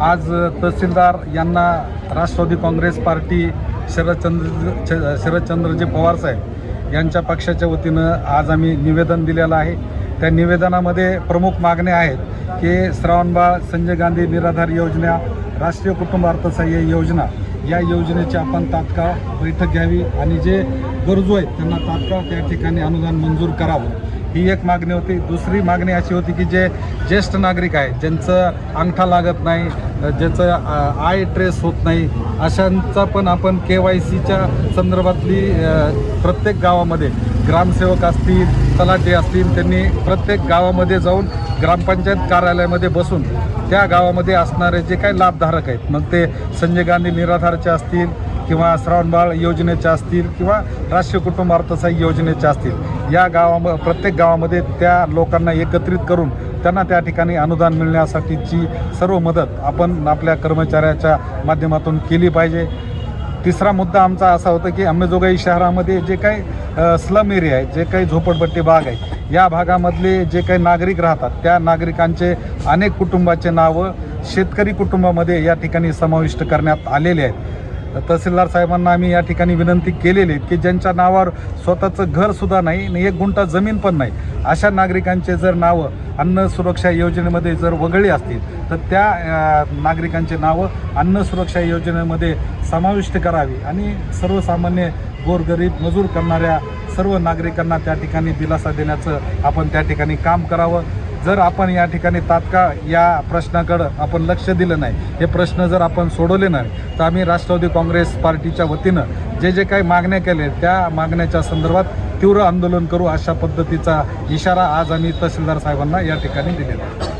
आज तहसीलदार यांना राष्ट्रवादी काँग्रेस पार्टी शरदचंद्र च- शरदचंद्रजी पवार साहेब यांच्या पक्षाच्या वतीनं आज आम्ही निवेदन दिलेलं आहे. त्या निवेदनामध्ये प्रमुख मागण्या आहेत की श्रावणबाळ संजय गांधी निराधार योजना राष्ट्रीय कुटुंब अर्थसहाय्य योजना या योजनेची आपण तात्काळ बैठक घ्यावी आणि जे गरजू आहेत त्यांना तात्काळ त्या ठिकाणी अनुदान मंजूर करावं. ही एक मागणी होती. दुसरी मागणी अशी होती की जे ज्येष्ठ नागरिक आहे ज्यांचं अंगठा लागत नाही ज्याचं आय ट्रेस होत नाही अशांचा पण आपण के वाय सीच्या संदर्भातली प्रत्येक गावामध्ये ग्रामसेवक असतील तलाठी असतील त्यांनी प्रत्येक गावामध्ये जाऊन ग्रामपंचायत कार्यालयामध्ये बसून त्या गावामध्ये असणारे जे काही लाभधारक आहेत मग ते संजय गांधी निराधारचे असतील किंवा श्रावणबाळ योजनेच्या असतील किंवा राष्ट्रीय कुटुंब अर्थसहाय्य योजनेच्या असतील या गावाम प्रत्येक गावामध्ये त्या लोकांना एकत्रित करून त्यांना त्या ठिकाणी अनुदान मिळण्यासाठीची सर्व मदत आपण आपल्या कर्मचाऱ्याच्या माध्यमातून केली पाहिजे. तिसरा मुद्दा आमचा असा होता की अंबेजोगाई शहरामध्ये जे काही स्लम एरिया आहे जे काही झोपडपट्टी भाग आहे या भागामधले जे काही नागरिक राहतात त्या नागरिकांचे अनेक कुटुंबाचे नावं शेतकरी कुटुंबामध्ये या ठिकाणी समाविष्ट करण्यात आलेले आहेत. तहसीलदार साहेबांना आम्ही या ठिकाणी विनंती केलेली की ज्यांच्या नावावर स्वतःचं घरसुद्धा नाही आणि एक गुंठा जमीन पण नाही अशा नागरिकांचे जर नावं अन्न सुरक्षा योजनेमध्ये जर वगळली असतील तर त्या नागरिकांचे नावं अन्न सुरक्षा योजनेमध्ये समाविष्ट करावी आणि सर्वसामान्य गोरगरीब मजूर करणाऱ्या सर्व नागरिकांना त्या ठिकाणी दिलासा देण्याचं आपण त्या ठिकाणी काम करावं. जर आपण या ठिकाणी तात्काळ या प्रश्नाकडं आपण लक्ष दिलं नाही हे प्रश्न जर आपण सोडवले नाही तर आम्ही राष्ट्रवादी काँग्रेस पार्टीच्या वतीनं जे जे काही मागण्या केले त्या मागण्याच्या संदर्भात तीव्र आंदोलन करू अशा पद्धतीचा इशारा आज आम्ही तहसीलदार साहेबांना या ठिकाणी दिलेला आहे.